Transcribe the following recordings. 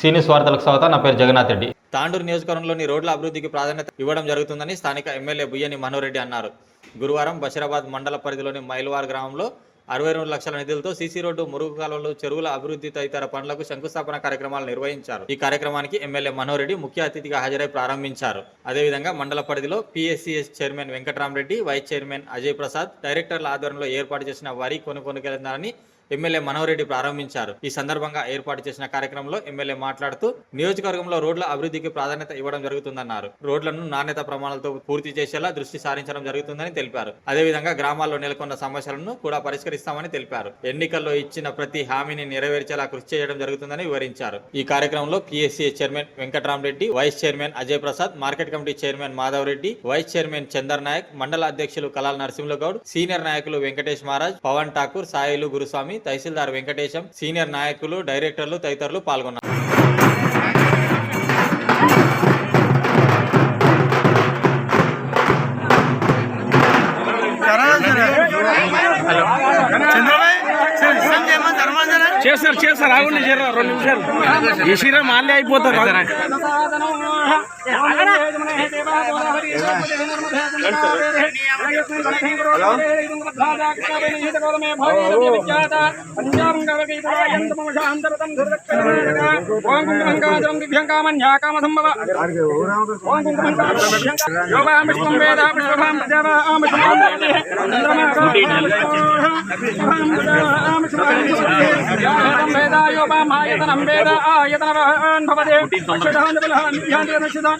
సీనియస్ వార్తలకు స్వాగతం నా పేరు జగన్నాథ్ రెడ్డి. తాండూరు నియోజకవర్గంలోని రోడ్ల అభివృద్ధికి ప్రాధాన్యత ఇవ్వడం జరుగుతుందని స్థానిక ఎమ్మెల్యే బుయ్యని మనోరెడ్డి అన్నారు. గురువారం బషీరాబాద్ మండల పరిధిలోని మైల్వార్ గ్రామంలో అరవై రెండు లక్షల నిధులతో సీసీ రోడ్డు మురుగు కాలువలు చెరువుల అభివృద్ధి తదితర పనులకు శంకుస్థాపన కార్యక్రమాలు నిర్వహించారు. ఈ కార్యక్రమానికి ఎమ్మెల్యే మనోరెడ్డి ముఖ్య అతిథిగా హాజరై ప్రారంభించారు. అదేవిధంగా మండల పరిధిలో PSCS chairman Venkataramareddy vice chairman Ajay Prasad డైరెక్టర్ల ఆధ్వర్యంలో ఏర్పాటు చేసిన వరి కొనుగోలు కేంద్రాన్ని ఎమ్మెల్యే మనోహరెడ్డి ప్రారంభించారు. ఈ సందర్భంగా ఏర్పాటు చేసిన కార్యక్రమంలో ఎమ్మెల్యే మాట్లాడుతూ నియోజకవర్గంలో రోడ్ల అభివృద్ధికి ప్రాధాన్యత ఇవ్వడం జరుగుతుందన్నారు. రోడ్లను నాణ్యత ప్రమాణాలతో పూర్తి చేసేలా దృష్టి సారించడం జరుగుతుందని తెలిపారు. అదేవిధంగా గ్రామాల్లో నెలకొన్న సమస్యలను కూడా పరిష్కరిస్తామని తెలిపారు. ఎన్నికల్లో ఇచ్చిన ప్రతి హామీని నెరవేర్చేలా కృషి చేయడం జరుగుతుందని వివరించారు. ఈ కార్యక్రమంలో PSC chairman Venkataramareddy vice chairman Ajay Prasad market committee chairman Madhav Reddy vice chairman Chander Naik మండల అధ్యక్షులు కలాల్ నరసింహగౌడ్ సీనియర్ నాయకులు వెంకటేష్ మహారాజ్ పవన్ ఠాకూర్ సాయిలు గురుస్వామి తహసీల్దార్ వెంకటేశం సీనియర్ నాయకులు డైరెక్టర్లు తదితరులు పాల్గొన్నారు. చేస్తారు చేస్తారు. ఆగుండి జర రెండు నిమిషాలు. చేసిరా మళ్ళీ అయిపోతారు. ஆயத்தனம் வேத ஆயத்தனவான் பவதே அக்ஷதான பலஹான் ஞானேன சிதான்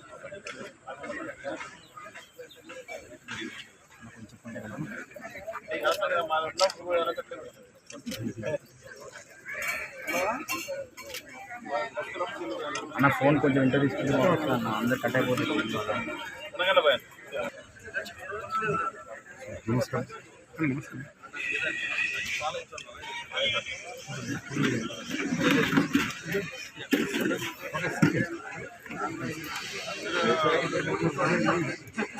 అన్న ఫోన్ కొంచెం ఇంటర్ తీసుకుంటే అందరు కట్ అయిపోతుంది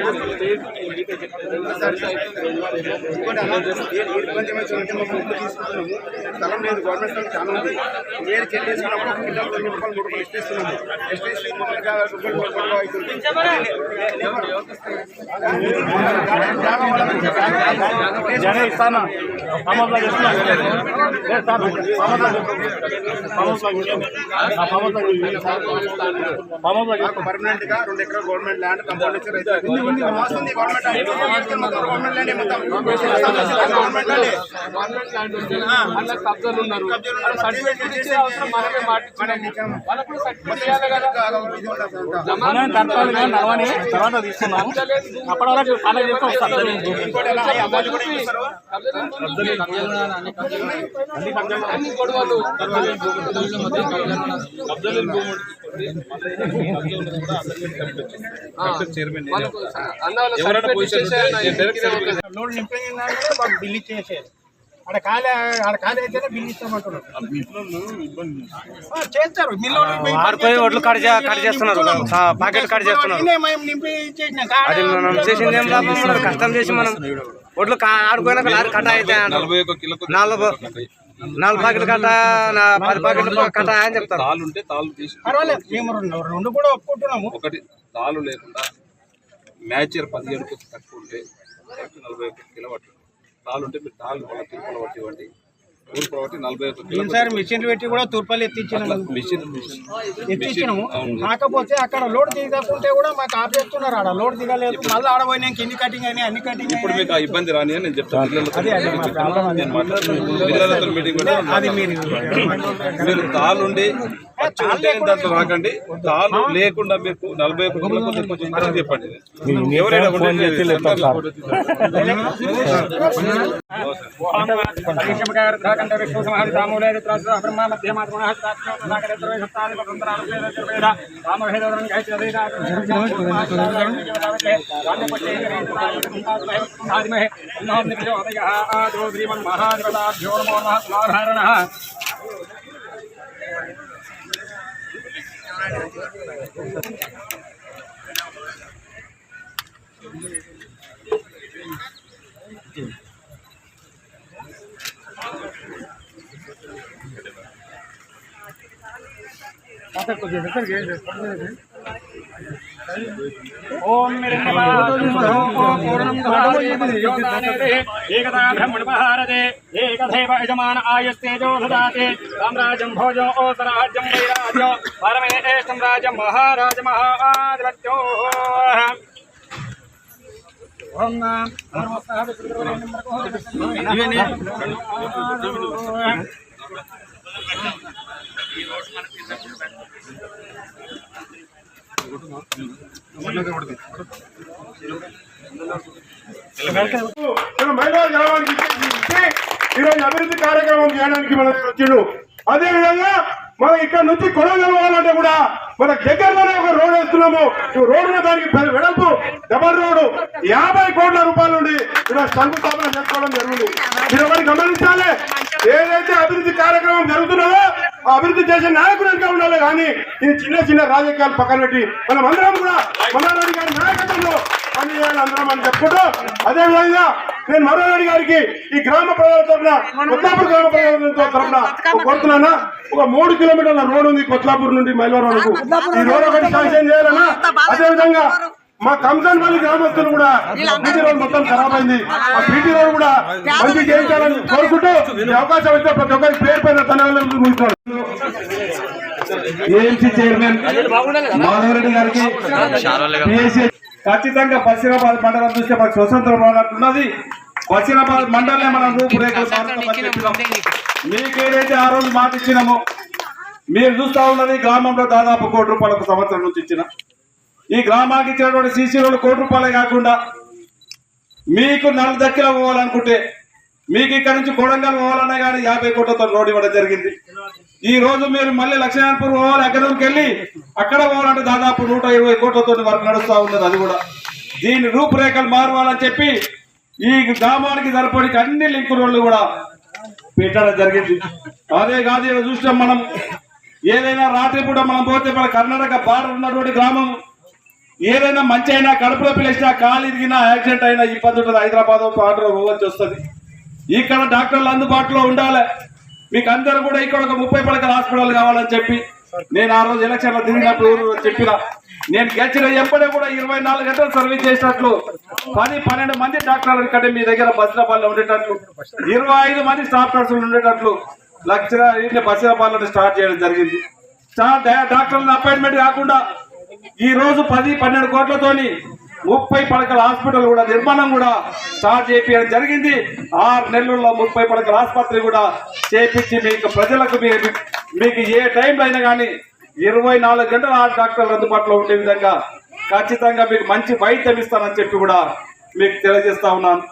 Obrigado. స్థలం లేదు గవర్నమెంట్ స్థలం చాలా ఉంది నేను చెల్లించుకున్నప్పుడు ఒక కిలో రెండు రూపాయలు మూడు రూపాయలు ఇస్తేస్తున్నాము పర్మనెంట్గా రెండు ఎకరాలు గవర్నమెంట్ ల్యాండ్. కంపౌండ్ వస్తుంది గవర్నమెంట్ గవర్నమెంట్ ల్యాండ్ మొత్తం గవర్నమెంట్ ల్యాండ్ కబ్జాలు ఉన్నారు. సర్టిఫికేట్ ఇచ్చే అవసరం మనమే మాటించాము వాళ్ళకు కూడా సర్టిఫికేట్ ఇవ్వాలి కదా మనం కట్టాలి కానీ నడవని తర్వాత తీసుకున్నాము అప్పటి వరకు అన్ని గొడవలు అన్న వాళ్ళ సర్టిఫికేట్ ఇచ్చేసేయాలి. లోడ్ నింపేయండి మాకు బిల్ ఇచ్చేసేయాలి ఆడ ఖాళీ ఆడ ఖాళీ అయితేనే బిల్లు ఇస్తామంటున్నారు. ఆ, చేస్తారు. మిల్లు ఆడిపోయి ఒడ్లు కట్ కట్ చేస్తున్నారు. ఆ, ప్యాకెట్ కట్ చేస్తున్నారు. నింపి మనం కష్టం చేసి మనం ఒడ్లు ఆడిపోయినాక లారీ కట్ట అయితే నలభై నాలుగు నాలుగు ప్యాకెట్లు కట్ట పది ప్యాకెట్లు కట్ట అని చెప్తారు. తాళ్ళు ఉంటే తాళ్ళు తీసి పర్వాలేదు. మేము రెండు రెండు కూడా ఒప్పుకుంటున్నాము. ఒకటి తాళ్ళు లేకుండా మ్యాచర్ పదిహేడుకు తక్కువ ఉంటే కరెక్ట్ నలభై ఒక్క కిలో పట్టు తాళ్ళు ఉంటే మీరు తాళ్ళు వాళ్ళ తిరుపతి పట్టి ఇవ్వండి. తూర్పు పట్టి నలభై ఒక్క కిలో ఈసారి మిషన్లు పెట్టి కూడా తూర్పల్లి ఎత్తిచ్చినాము మిషన్ ఎత్తిచ్చినాము కాకపోతే అక్కడ లోడ్ దిగకుంటే కూడా మాకు ఆపేస్తున్నారు ఆడ. లోడ్ దిగలేదు. మళ్ళీ ఆడపోయినాక ఎన్ని కటింగ్ అయినాయి అన్ని కటింగ్ ఇప్పుడు మీకు ఇబ్బంది రాని అని నేను చెప్తాను అదే, మీటింగ్ అది. మీరు. మీరు పచ్చి ఉంటే దాంట్లో రాకండి లేకుండా మీకు నలభై ఒక్క కొంచెం కొంచెం చెప్పండి ఎవరైనా ఉంటే మహాదేవతాభ్యో ओम एकदाब्रह्मणपहारते एकथैव यजमान आयस्तेजो ददाति। साम्राज्यं भोजो ओसराज्यं वैराज्यो। परमे एष्टं महाराज महाधिपत्योः ओम గ్రామానికి ఈరోజు అభివృద్ధి కార్యక్రమం చేయడానికి మన వచ్చిండు అదే విధంగా మనం ఇక్కడ నుంచి కొడంగల్ కూడా మన దగ్గరలోనే ఒక రోడ్ వేస్తున్నాము రోడ్డు దానికి వెడల్పు డబల్ రోడ్డు యాభై కోట్ల రూపాయల నుండి ఇలా శంకుస్థాపన చేసుకోవడం జరిగింది మీరు ఒకటి గమనించాలి. ఏదైతే అభివృద్ధి కార్యక్రమం జరుగుతున్నదో అభివృద్ధి చేసే నాయకుడిగా ఉండాలి కానీ ఈ చిన్న చిన్న రాజకీయాలు పక్కన పెట్టి మనం అందరం కూడా మల్లారెడ్డి గారి నాయకత్వంలో పనిచేయాలి అందరం అని చెప్పుకుంటూ అదే విధంగా నేను మరోరెడ్డి గారికి ఈ గ్రామ ప్రజల తరఫున కొత్తాపూర్ గ్రామ ప్రజల తరఫున కోరుతున్నానా? ఒక మూడు కిలోమీటర్ల రోడ్డు ఉంది కొత్తాపూర్ నుండి మైలవరం వరకు. ఈ రోడ్ ఒకటి శాంక్షన్ చేయాలన్నా అదే విధంగా మా కంసన్ పల్లి గ్రామస్తులు కూడా బీటీ రోడ్ మొత్తం ఖరాబ్ అయింది. ఆ బీటీ రోడ్ కూడా మంచి చేయించాలని కోరుకుంటూ ఈ అవకాశం ఇస్తే ప్రతి ఒక్కరికి పేరు పైన ధన్యవాదాలు ముగిస్తాను. ఏఎంసీ చైర్మన్ మాధవరెడ్డి గారికి ఖచ్చితంగా బషీరాబాద్ మండలం చూస్తే మనకు స్వతంత్రం ఉన్నది. బషీరాబాద్ మండలే మనం రూపురేఖలు మీకు ఏదైతే ఆ రోజు మాట ఇచ్చినామో మీరు చూస్తా ఉన్నది గ్రామంలో దాదాపు కోటి రూపాయలకు సంవత్సరం నుంచి ఇచ్చిన. ఈ గ్రామానికి ఇచ్చినటువంటి సీసీ రోడ్లు కోటి రూపాయలే కాకుండా మీకు నలు దక్కిల పోవాలనుకుంటే మీకు ఇక్కడ నుంచి కొడంగల్ పోవాలన్నా కానీ యాభై కోట్లతో రోడ్ ఇవ్వడం జరిగింది. ఈ రోజు మీరు మళ్ళీ లక్ష్మీనారాయణపూర్ పోవాలి అక్కడికి వెళ్ళి అక్కడ పోవాలంటే దాదాపు నూట ఇరవై కోట్లతో వరకు నడుస్తూ ఉన్నది అది కూడా. దీని రూపురేఖలు మారవాలని చెప్పి ఈ గ్రామానికి సరిపడి అన్ని లింక్ రోడ్లు కూడా పెట్టడం జరిగింది. అదే కాదు చూసినాం మనం. ఏదైనా రాత్రిపూట మనం పోతే మన కర్ణాటక బార్డర్ ఉన్నటువంటి గ్రామం ఏదైనా మంచి అయినా కడుపులో పిలిచినా కాలు ఇరిగినా యాక్సిడెంట్ అయినా ఇబ్బంది ఉంటుంది హైదరాబాద్ ఆర్డర్ పోవాల్సి వస్తుంది. ఇక్కడ డాక్టర్లు అందుబాటులో ఉండాలి. మీకు అందరూ కూడా ఇక్కడ ఒక ముప్పై పడకల హాస్పిటల్ కావాలని చెప్పి నేను ఆ రోజు ఎలక్షన్లో తిరిగినప్పుడు చెప్పిన. నేను గెలిచిన ఎప్పుడే కూడా ఇరవై నాలుగు గంటలు సర్వీస్ చేసినట్లు పది పన్నెండు మంది డాక్టర్లు కంటే మీ దగ్గర బస్సులపాల్లో ఉండేటట్లు ఇరవై ఐదు మంది స్టాఫ్ నర్సులు ఉండేటట్లు లక్ష బస్సులపాల్లో స్టార్ట్ చేయడం జరిగింది. స్టార్ట్ డాక్టర్ల అపాయింట్మెంట్ కాకుండా ఈ రోజు పది పన్నెండు కోట్లతోని ముప్పై పడకల హాస్పిటల్ కూడా నిర్మాణం కూడా స్టార్ట్ చేయించడం జరిగింది. ఆరు నెలల్లో ముప్పై పడకల ఆసుపత్రి కూడా చేపించి మీకు ప్రజలకు మీకు ఏ టైంలో అయినా కానీ ఇరవై నాలుగు గంటల ఆ డాక్టర్లు అందుబాటులో ఉండే విధంగా ఖచ్చితంగా మీకు మంచి వైద్యం ఇస్తానని చెప్పి కూడా మీకు తెలియజేస్తా ఉన్నాను.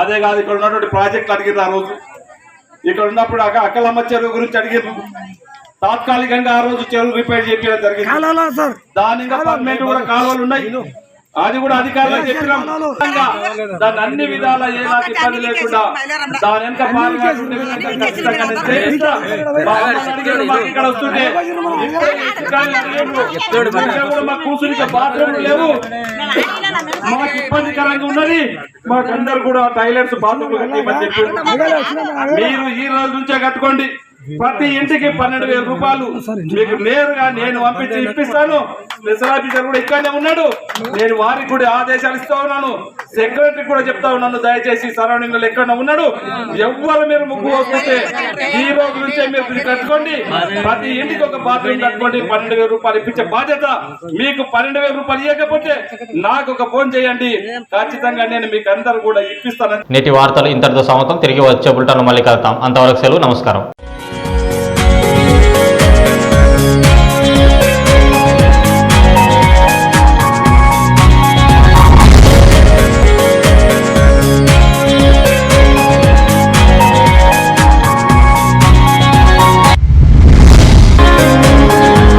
అదే కాదు ఇక్కడ ఉన్నటువంటి ప్రాజెక్టులు అడిగింది ఆ రోజు. ఇక్కడ ఉన్నప్పుడు అక్క అక్కలమ్మ చెరువు గురించి అడిగారు తాత్కాలికంగా ఆ రోజు చెరువు రిపేర్ చేయడం జరిగింది. దాని ఇంకా పర్మనెంట్ కూడా కాలువలు ఉన్నాయి. అది కూడా అధికారులకు చెప్పినాం. దాన్ని అన్ని విధాల ఏలాంటి ఇబ్బంది లేకుండా దాని వెనక. మా ఇక్కడ వస్తుంటే కూడా మాకు కూర్చుని బాత్రూమ్ లేవు. మాకు ఇబ్బందికరంగా ఉన్నది. మాకందరు కూడా టాయిలెట్స్ బాత్రూమ్ మీరు ఈ రోజు నుంచే కట్టుకోండి. ప్రతి ఇంటికి పన్నెండు వేల రూపాయలు. మీకు నేరుగా నేను పంపించి ఇప్పిస్తాను. స్పెషల్ ఆఫీసర్ కూడా ఇక్కడనే ఉన్నాడు. నేను వారికి కూడా ఆదేశాలు ఇస్తా ఉన్నాను. సెక్రటరీ కూడా చెప్తా ఉన్నాను దయచేసి సరౌండింగ్లో ఎక్కడ ఉన్నాడు. ఎవ్వరు మీరు ముగ్గు వస్తుంటే ఈ రోజు నుంచే మీరు కట్టుకోండి. ప్రతి ఇంటికి ఒక బాత్రూమ్ కట్టుకోండి. పన్నెండు వేల రూపాయలు ఇప్పించే బాధ్యత మీకు పన్నెండు వేల రూపాయలు ఇవ్వకపోతే నాకు ఒక ఫోన్ చేయండి. ఖచ్చితంగా నేను మీకు అందరు కూడా ఇప్పిస్తాను. నేటి వార్తలు ఇంతటితో సమతం తిరిగి వచ్చే బుల్టాను మళ్ళీ కలుతాం అంతవరకు సెలవు. నమస్కారం.